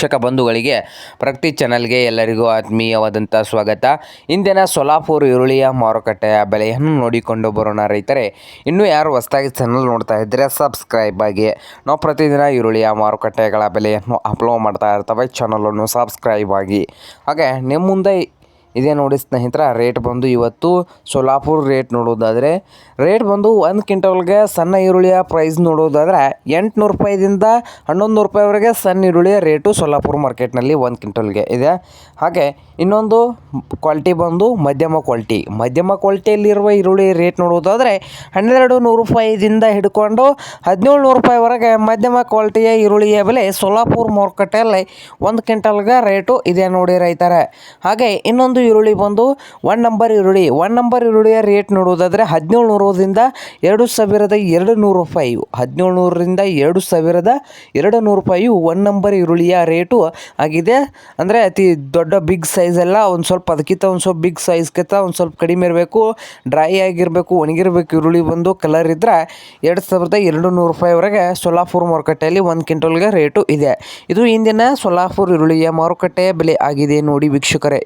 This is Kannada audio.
ವೀಕ್ಷಕ ಬಂಧುಗಳಿಗೆ ಪ್ರಗತಿ ಚಾನಲ್ಗೆ ಎಲ್ಲರಿಗೂ ಆತ್ಮೀಯವಾದಂಥ ಸ್ವಾಗತ. ಇಂದಿನ ಸೊಲಾಪುರ್ ಈರುಳ್ಳಿಯ ಮಾರುಕಟ್ಟೆಯ ಬೆಲೆಯನ್ನು ನೋಡಿಕೊಂಡು ಬರೋಣ ರೈತರೆ. ಇನ್ನೂ ಯಾರು ಹೊಸದಾಗಿ ಚಾನಲ್ ನೋಡ್ತಾ ಇದ್ದರೆ ಸಬ್ಸ್ಕ್ರೈಬ್ ಆಗಿ. ನಾವು ಪ್ರತಿದಿನ ಈರುಳ್ಳಿಯ ಮಾರುಕಟ್ಟೆಗಳ ಬೆಲೆಯನ್ನು ಅಪ್ಲೋಡ್ ಮಾಡ್ತಾ ಇರ್ತವೆ. ಚಾನಲನ್ನು ಸಬ್ಸ್ಕ್ರೈಬ್ ಆಗಿ. ಹಾಗೆ ನಿಮ್ಮ ಮುಂದೆ ಇದೇ ನೋಡಿ ಸ್ನೇಹಿತರ ರೇಟ್ ಬಂದು ಇವತ್ತು ಸೋಲಾಪುರ ರೇಟ್ ನೋಡೋದಾದರೆ ರೇಟ್ ಬಂದು ಒಂದು ಕ್ವಿಂಟಲ್ಗೆ ಸಣ್ಣ ಈರುಳ್ಳಿಯ ಪ್ರೈಸ್ ನೋಡೋದಾದರೆ ಎಂಟುನೂರು ರೂಪಾಯಿದಿಂದ ಹನ್ನೊಂದು ನೂರು ರೂಪಾಯಿವರೆಗೆ ಸಣ್ಣ ಈರುಳ್ಳಿಯ ರೇಟು ಸೋಲಾಪುರ ಮಾರ್ಕೆಟ್ನಲ್ಲಿ ಒಂದು ಕ್ವಿಂಟಲ್ಗೆ ಇದೆ. ಹಾಗೆ ಇನ್ನೊಂದು ಕ್ವಾಲಿಟಿ ಬಂದು ಮಧ್ಯಮ ಕ್ವಾಲಿಟಿ ಮಧ್ಯಮ ಕ್ವಾಲಿಟಿಯಲ್ಲಿರುವ ಈರುಳ್ಳಿ ರೇಟ್ ನೋಡೋದಾದರೆ ಹನ್ನೆರಡು ನೂರು ರೂಪಾಯಿದಿಂದ ಹಿಡ್ಕೊಂಡು ಹದಿನೇಳು ನೂರು ರೂಪಾಯಿವರೆಗೆ ಮಧ್ಯಮ ಕ್ವಾಲಿಟಿಯ ಈರುಳ್ಳಿಯ ಬೆಲೆ ಸೋಲಾಪುರ ಮಾರುಕಟ್ಟೆಯಲ್ಲಿ ಒಂದು ಕ್ವಿಂಟಲ್ಗೆ ರೇಟು ಇದೆ ನೋಡಿ ರೈತಾರೆ. ಹಾಗೆ ಇನ್ನೊಂದು ಈರುಳ್ಳಿ ಬಂದು ಒನ್ ನಂಬರ್ ಈರುಳ್ಳಿ. ಒನ್ ನಂಬರ್ ಈರುಳ್ಳಿಯ ರೇಟ್ ನೋಡುವುದಾದರೆ ಹದಿನೇಳು ನೂರರಿಂದ ಎರಡು ಸಾವಿರದ ಎರಡು ನೂರು ರೂಪಾಯಿ. ಹದಿನೇಳು ನೂರರಿಂದ ಎರಡು ಸಾವಿರದ ಎರಡು ನೂರು ರೂಪಾಯಿ ಒನ್ ನಂಬರ್ ಈರುಳ್ಳಿಯ ರೇಟು ಆಗಿದೆ. ಅಂದರೆ ಅತಿ ದೊಡ್ಡ ಬಿಗ್ ಸೈಜ್ ಎಲ್ಲ ಒಂದು ಸ್ವಲ್ಪ ಅದಕ್ಕಿಂತ ಒಂದು ಸ್ವಲ್ಪ ಬಿಗ್ ಸೈಜ್ಗಿಂತ ಒಂದು ಸ್ವಲ್ಪ ಕಡಿಮೆ ಇರಬೇಕು. ಡ್ರೈ ಆಗಿರಬೇಕು, ಒಣಗಿರಬೇಕು, ಈರುಳ್ಳಿ ಬಂದು ಕಲರ್ ಇದ್ದರೆ ಎರಡು ಸಾವಿರದ ಎರಡು ನೂರು ರೂಪಾಯಿವರೆಗೆ ಸೊಲಾಪುರ್ ಮಾರುಕಟ್ಟೆಯಲ್ಲಿ ಒಂದು ಕ್ವಿಂಟಲ್ಗೆ ರೇಟು ಇದೆ. ಇದು ಇಂದಿನ ಸೋಲಾಪುರ ಈರುಳ್ಳಿಯ ಮಾರುಕಟ್ಟೆಯ ಬೆಲೆ ಆಗಿದೆ ನೋಡಿ ವೀಕ್ಷಕರೇ.